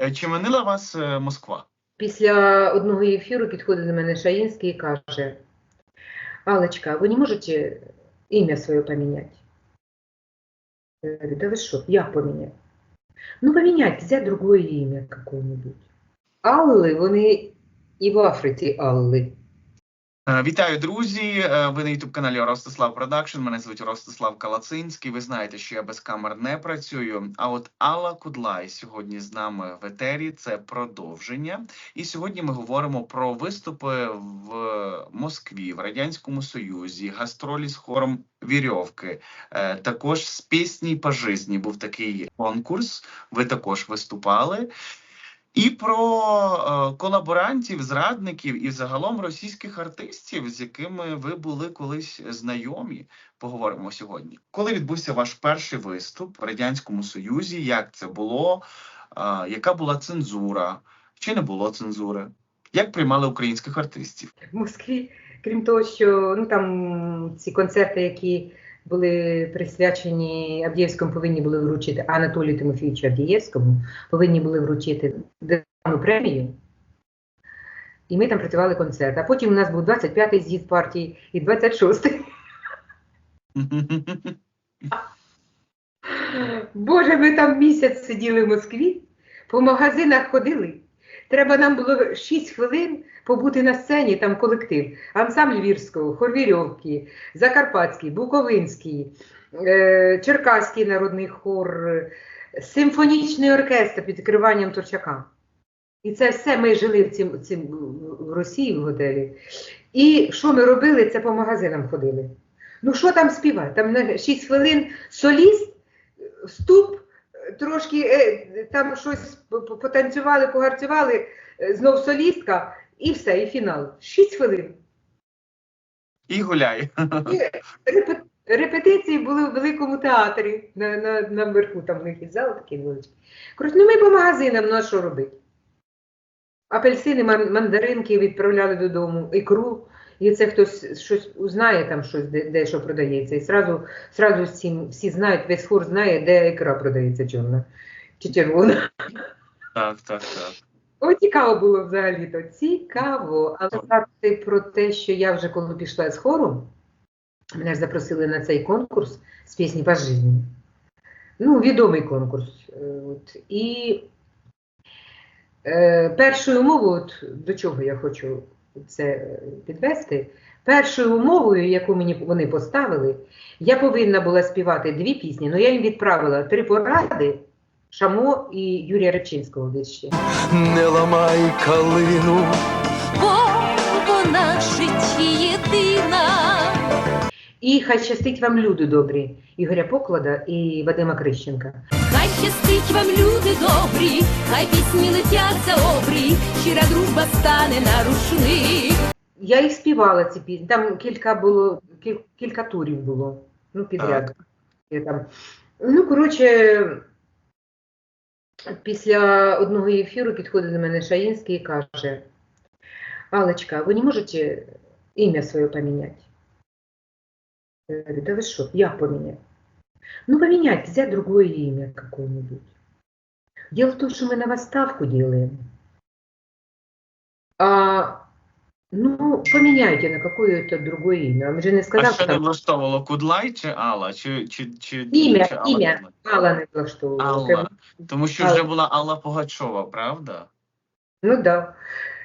Е, Чи манила вас е, Москва? Після одного ефіру підходить до мене Шаїнський і каже: Алечка, ви не можете ім'я своє поміняти? Я говорю, да ви що, як поміняти? Ну, поміняти, взяти другое ім'я какое-нибудь. Алли, вони і в Африці Алли. Е, Вітаю, друзі! Е, Ви на youtube каналі Ростислав Продакшн. Мене звуть Ростислав Калацинський. Ви знаєте, що я без камер не працюю. А от Алла Кудлай сьогодні з нами в етері. Це продовження. І сьогодні ми говоримо про виступи в Москві, в Радянському Союзі, гастролі з хором Вірьовки. Е, Також з пісні по житті був такий конкурс. Ви також виступали. І про е, колаборантів, зрадників і загалом російських артистів, з якими ви були колись знайомі, поговоримо сьогодні. Коли відбувся ваш перший виступ в радянському союзі? Як це було? Е, яка була цензура? Чи не було цензури? Як приймали українських артистів? В Москві, крім того, що ну, там ці концерти, які були присвячені Авдіївському, повинні були вручити Анатолію Тимофійовичу Авдієвському, повинні були вручити державну премію. І ми там працювали концерт. А потім у нас був 25-й з'їзд партії і 26-й. Боже, ми там місяць сиділи в Москві, по магазинах ходили. Треба нам було 6 хвилин побути на сцені, там колектив. Ансамбль Вірського, хор Вірьовки, Закарпатський, Буковинський, е, Черкаський народний хор, симфонічний оркестр під керуванням Турчака. І це все ми жили в, цім, цім, в Росії в готелі. І що ми робили? Це по магазинам ходили. Ну, що там співати? Там на 6 хвилин соліст, вступ, трошки е, там щось по- по- потанцювали, погарцювали, е, знов солістка, і все, і фінал. 6 хвилин. І гуляй. І репе- репетиції були в великому театрі на, на, наверху, там в них і зал такий величкий. Коротше, ну ми по магазинам, ну а що робити? Апельсини, мандаринки відправляли додому, ікру. І це хтось щось узнає там щось, де, де що продається. І сразу, сразу всі, всі знають, весь хор знає, де ікра продається чорна чи червона. Так, так, так. О, цікаво було взагалі-то. Цікаво. Але сказати про те, що я вже коли пішла з хору, мене ж запросили на цей конкурс з пісні по житті. Ну, відомий конкурс. Е, От. І е, першою умовою, от, до чого я хочу це е, підвести, першою умовою, яку мені вони поставили, я повинна була співати дві пісні, але я їм відправила три поради. Шамо і Юрія Речинського вище. Не ламай калину, бо вона в житті єдина. І хай щастить вам люди добрі, Ігоря Поклада і Вадима Крищенка. Щастить вам, люди добрі, хай пісні летять за обрій, щира дружба стане на рушник. Я їх співала ці пісні. Там кілька було, кіль- кілька турів було. Ну, підряд. Я там. Ну, коротше, після одного ефіру підходить до мене Шаїнський і каже: Алечка, ви не можете ім'я своє поміняти? Я говорю, да ви що, як поміняти? Ну, поменять, взять другое имя какое-нибудь. Дело в том, что мы на вас ставку делаем. А, ну, поменяйте на какое-то другое имя. Он же не А сказал, що что не влаштовувало Кудлай чи Алла? Чи, чи, чи, имя, чи Алла имя. Алла не влаштовувала. Алла. Тому що Алла. вже була Алла Пугачова, правда? Ну да.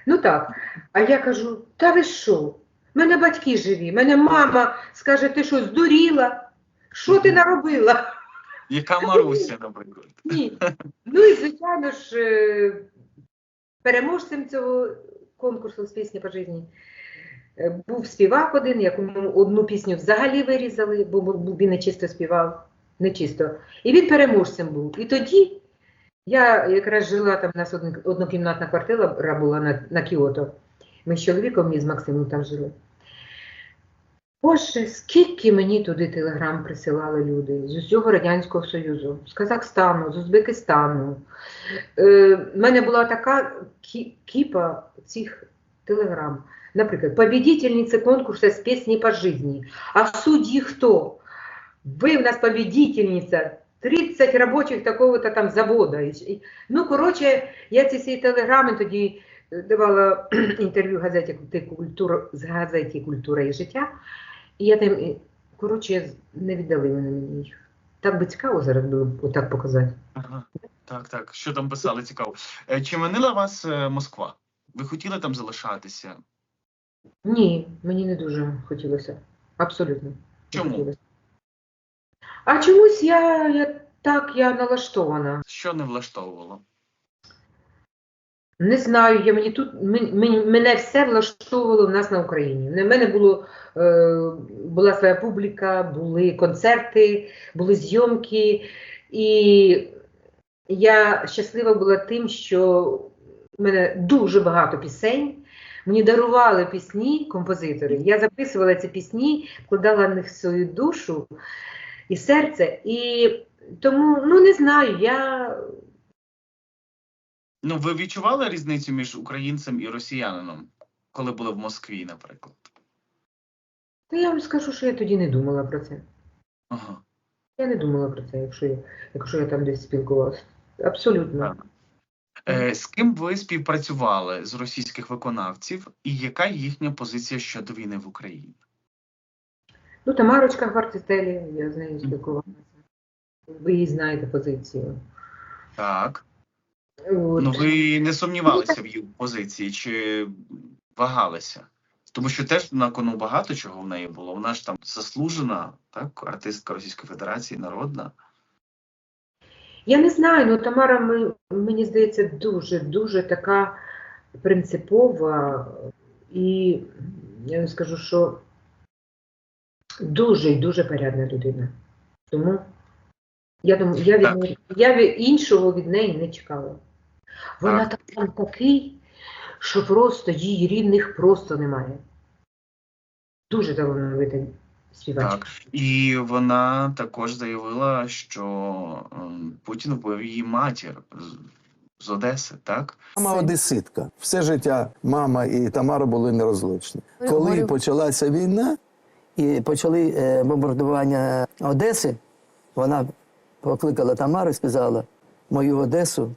Ну так. А я кажу, та ви що? Мене батьки живі, мене мама скаже, ти що, здуріла? Що ти наробила? Яка Маруся, наприклад. Ні. Ну і звичайно ж, е, переможцем цього конкурсу з пісні по житті е, був співак один, якому одну пісню взагалі вирізали, бо він нечисто співав, нечисто. І він переможцем був. І тоді я якраз жила там, у нас однокімнатна квартира була на, на Кіото. Ми з чоловіком і з Максимом там жили. Боже, скільки мені туди телеграм присилали люди з усього Радянського Союзу, з Казахстану, з Узбекистану. Е, мене була така кі- кіпа цих телеграм. Наприклад, победительница конкурсу з пісні по житті. А судді хто? Ви в нас победительниця 30 робочих такого-то там і- Ну, коротше, я ці всі телеграми тоді е, давала інтерв'ю газеті культура з газеті Культура і життя. І я там, коротше, не віддали вони мені їх. Так би цікаво зараз було б отак показати. Ага. Так, так. Що там писали, цікаво. Е, Чи манила вас е, Москва? Ви хотіли там залишатися? Ні, мені не дуже хотілося. Абсолютно. Чому? хотілося. А чомусь я, я так я налаштована. Що не влаштовувало? Не знаю, я мені тут мен- мен- мене все влаштовувало в нас на Україні. В мене було е, була своя публіка, були концерти, були зйомки, і я щаслива була тим, що в мене дуже багато пісень. Мені дарували пісні композитори. Я записувала ці пісні, вкладала в них свою душу і серце. І тому, ну не знаю, я Ну, ви відчували різницю між українцем і росіянином, коли були в Москві, наприклад? Та я вам скажу, що я тоді не думала про це. Ага. Я не думала про це, якщо я, якщо я там десь спілкувалася. Абсолютно. Так. Е, з ким ви співпрацювали з російських виконавців, і яка їхня позиція щодо війни в Україні? Ну, Тамарочка Гвартителі, я з нею спілкувалася. Ви її знаєте позицію. Так. От. Ну ви не сумнівалися в її позиції чи вагалися? Тому що теж на кону багато чого в неї було. Вона ж там заслужена, так, артистка Російської Федерації, народна. Я не знаю, ну Тамара, ми, мені здається, дуже-дуже така принципова і я вам скажу, що дуже і дуже порядна людина. Тому я думаю, я від я від іншого від неї не чекала. Вона Так. там такий, що просто її рівних просто немає. Дуже талановита співачка. Так. І вона також заявила, що ем, Путін вбив її матір з, з Одеси, так? Мама одеситка. Все життя мама і Тамара були нерозлучні. Я Коли говорю. почалася війна, і почали е, бомбардування Одеси, вона покликала Тамару і сказала: мою Одесу,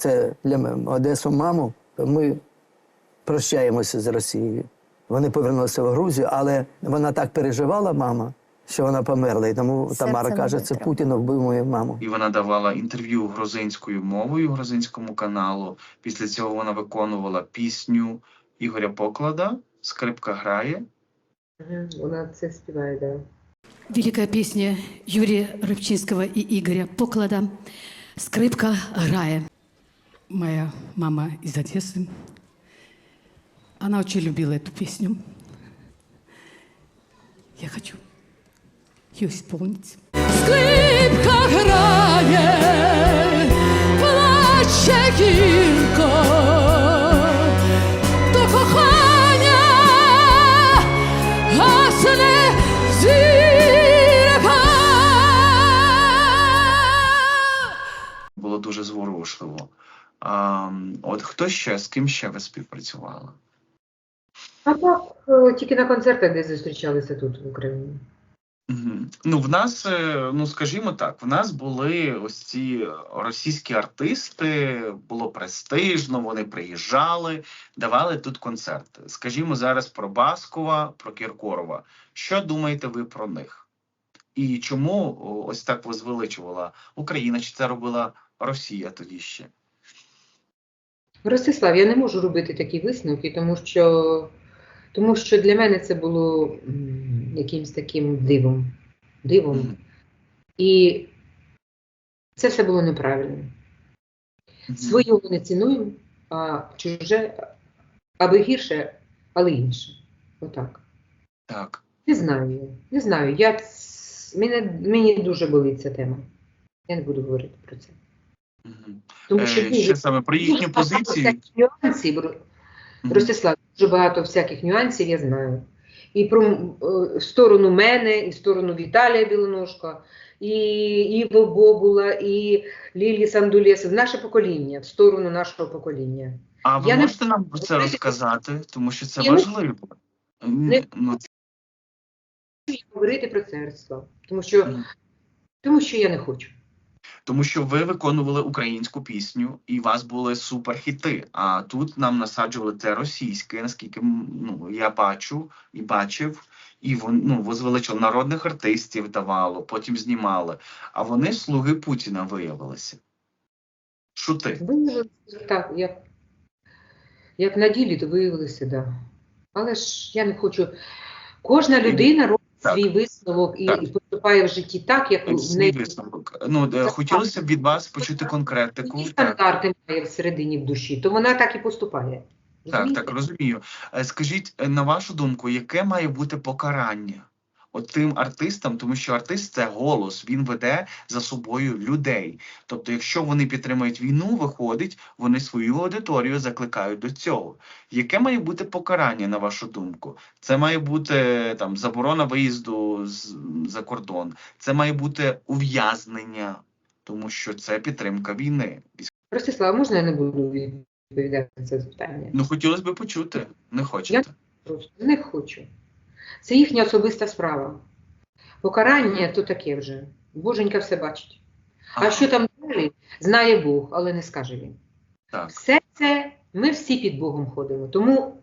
це для Одесу маму, ми прощаємося з Росією. Вони повернулися в Грузію, але вона так переживала, мама, що вона померла. І тому Серце Тамара каже, це. Путін вбив мою маму. І вона давала інтерв'ю грузинською мовою грузинському каналу. Після цього вона виконувала пісню Ігоря Поклада Скрипка грає. Вона це співає, так. Да. Великая песня Юрия Рыбчинского и Игоря Поклада «Скрипка грає». Моя мама из Одессы. Она очень любила эту песню. Я хочу ее исполнить. Скрипка грає, плаче хто ще, з ким ще ви співпрацювали? А так, е, тільки на концертах десь зустрічалися тут в Україні. Ну, в нас, е, ну скажімо так, в нас були ось ці російські артисти, було престижно, вони приїжджали, давали тут концерти. Скажімо зараз про Баскова, про Кіркорова. Що думаєте ви про них? І чому ось так возвеличувала Україна? Чи це робила Росія тоді ще? Ростислав, я не можу робити такі висновки, тому що, тому що для мене це було якимось таким дивом. дивом. І це все було неправильно. Свою ми не цінуємо, а чуже або гірше, але інше. Отак. Так. Не знаю. Не знаю. Я, мене, мені дуже болить ця тема. Я не буду говорити про це. Тому що Е, ще саме про їхню позицію. нюансів. Ростислав, дуже багато всяких нюансів я знаю. І про е, сторону мене, і сторону Віталія Білоножка, і Іво Бобула, і Лілії Сандулєс, в наше покоління, в сторону нашого покоління. А ви Я не- можете нам про це розказати, тому що це Я важливо. Не- Ну, говорити про це, Ростислав. Тому що Мгм. Тому що я не хочу. Тому що ви виконували українську пісню, і у вас були суперхіти. А тут нам насаджували це російське, наскільки ну, я бачу і бачив, і вон, ну, возвеличили народних артистів давало, потім знімали. А вони слуги Путіна виявилися. Шути. Виявилося так, як, як на ділі, то виявилося, да. Але ж я не хочу. Кожна людина робить Так. свій висновок і, Так. поступає в житті так, як Свій не... висновок. Ну, так. хотілося б від вас почути конкретику. які Так, стандарти має всередині в душі, то вона так і поступає. так, Розумієте? так, розумію. Е, Скажіть, е, на вашу думку, яке має бути покарання? Тим артистам, тому що артист це голос, він веде за собою людей. Тобто, якщо вони підтримують війну, виходить, вони свою аудиторію закликають до цього. Яке має бути покарання, на вашу думку? Це має бути там заборона виїзду з, за кордон, це має бути ув'язнення, тому що це підтримка війни. Ростислав, можна я не буду відповідати на це запитання? Ну хотілося б почути, не хочете. Просто не хочу. Це їхня особиста справа. Покарання то таке вже. Боженька все бачить. А що там далі, знає Бог, але не скаже він. Так. Все це ми всі під Богом ходимо. Тому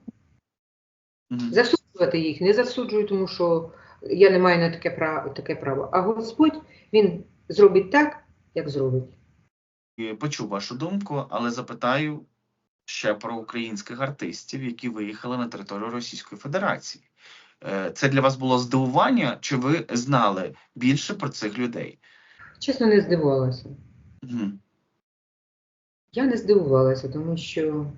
Мгм. засуджувати їх не засуджую, тому що я не маю на таке право, таке право. А Господь він зробить так, як зробить. Почув вашу думку, але запитаю ще про українських артистів, які виїхали на територію Російської Федерації. Е, Це для вас було здивування, чи ви знали більше про цих людей? Чесно, не здивувалася. Мгм. Я не здивувалася, тому що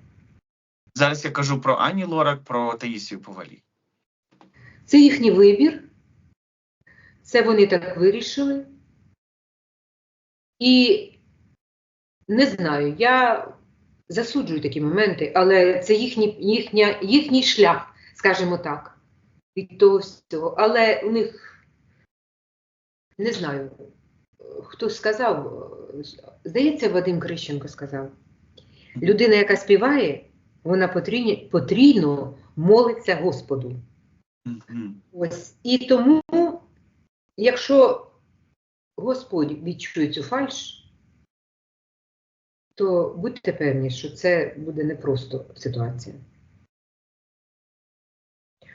Зараз я кажу про Ані Лорак, про Таїсію Повалі. Це їхній вибір, це вони так вирішили. І не знаю, я засуджую такі моменти, але це їхній, їхня, їхній шлях, скажімо так, від того всього. Але у них не знаю, хто сказав, здається, Вадим Крищенко сказав. Людина, яка співає, вона потрійно, потрійно молиться Господу. Ось. І тому, якщо Господь відчує цю фальш, то будьте певні, що це буде непросто ситуація.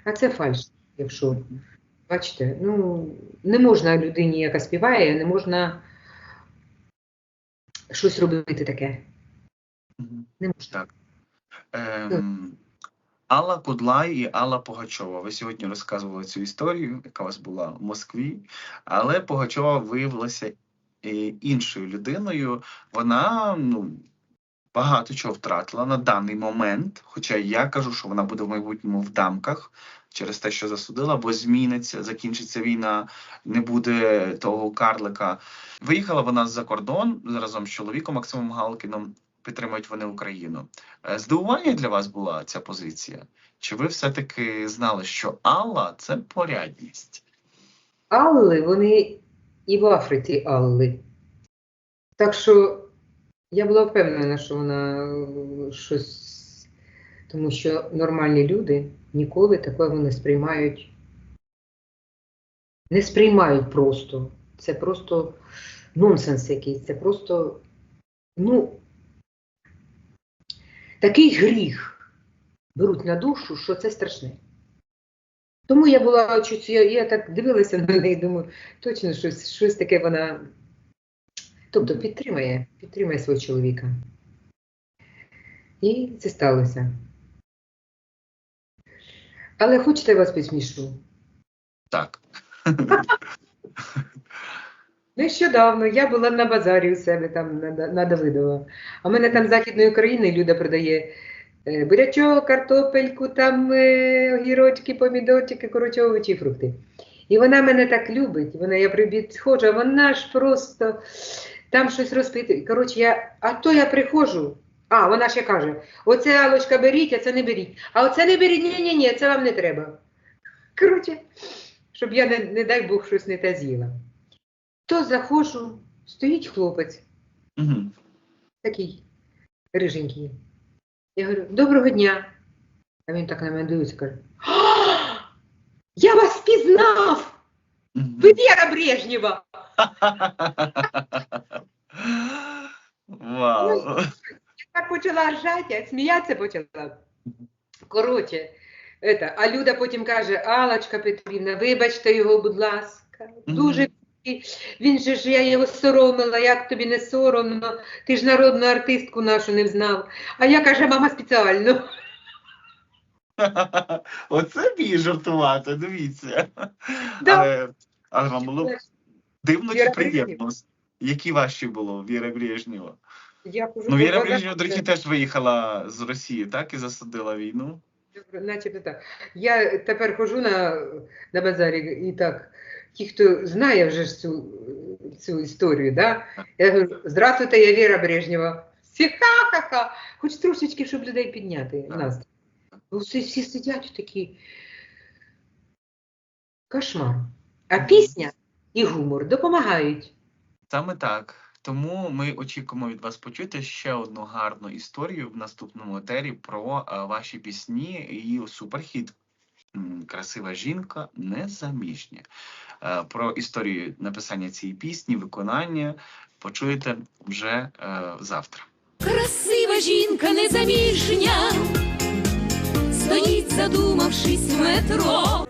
А це фальш, якщо, бачите, ну, не можна людині, яка співає, не можна щось робити таке. Не можна. Так. Ем, Алла Кудлай і Алла Погачова. Ви сьогодні розказували цю історію, яка у вас була в Москві, але Погачова виявилася е, іншою людиною. Вона ну, багато чого втратила на даний момент. Хоча я кажу, що вона буде в майбутньому в дамках через те, що засудила, бо зміниться, закінчиться війна, не буде того карлика. Виїхала вона за кордон разом з чоловіком Максимом Галкіном. Підтримують вони Україну. Е, Здивування для вас була ця позиція? Чи ви все-таки знали, що Алла це порядність? Алли, вони і в Африці Алли. Так що я була впевнена, що вона е, щось, тому що нормальні люди ніколи такого не сприймають. Не сприймають просто. Це просто нонсенс якийсь. Це просто, ну, такий гріх беруть на душу, що це страшне. Тому я була я, я так дивилася на неї, думаю, точно щось, щось таке вона. Тобто підтримає, підтримає свого чоловіка. І це сталося. Але хочете я вас посмішу? Так. Нещодавно я була на базарі у себе там на, на Давидова. А в мене там з Західної України Люда продає е, бурячок, картопельку, там е, огірочки, помідорчики, коротше, овочі, фрукти. І вона мене так любить. Вона я підходжу, а вона ж просто там щось розпитує. Коротше, я, а то я приходжу. А, вона ще каже: оце Алочка беріть, а це не беріть. А оце не беріть, ні, ні, ні, це вам не треба. Коротше, щоб я, не, не дай Бог, щось не те з'їла. То заходжу, стоїть хлопець, Мгм. такий риженький. Я говорю, доброго дня. А він так на мене дивиться, каже: Я вас пізнав! Мгм. Ви Віра Брежнєва. Вау. так почала ржати, а сміятися почала. Коротше, это, а Люда потім каже: Алочка Петрівна, вибачте його, будь ласка. Дуже він же ж я його соромила, як тобі не соромно, ти ж народну артистку нашу не знав. А я каже, мама спеціально. Оце вміє жартувати, дивіться. Да. Але, але вам було дивно чи приємно? Які ваші було Віра Брежнєва? Ну, Віра «Бабá, Брежнєва, до речі, теж виїхала з Росії, так? І засадила війну. Начебто так. Я тепер хожу на, на базарі і так, ті, хто знає вже цю, цю історію, да? я говорю, здравствуйте, я Віра Брежнєва. Всі ха-ха-ха, хоч трошечки, щоб людей підняти настрій. Ну, всі, всі сидять такі. Кошмар. А пісня і гумор допомагають. Саме так. Тому ми очікуємо від вас почути ще одну гарну історію в наступному етері про е, ваші пісні і суперхіт. М, Красива жінка незаміжня. Е, Про історію написання цієї пісні, виконання почуєте вже е, завтра. Красива жінка незаміжня, стоїть, задумавшись в метро.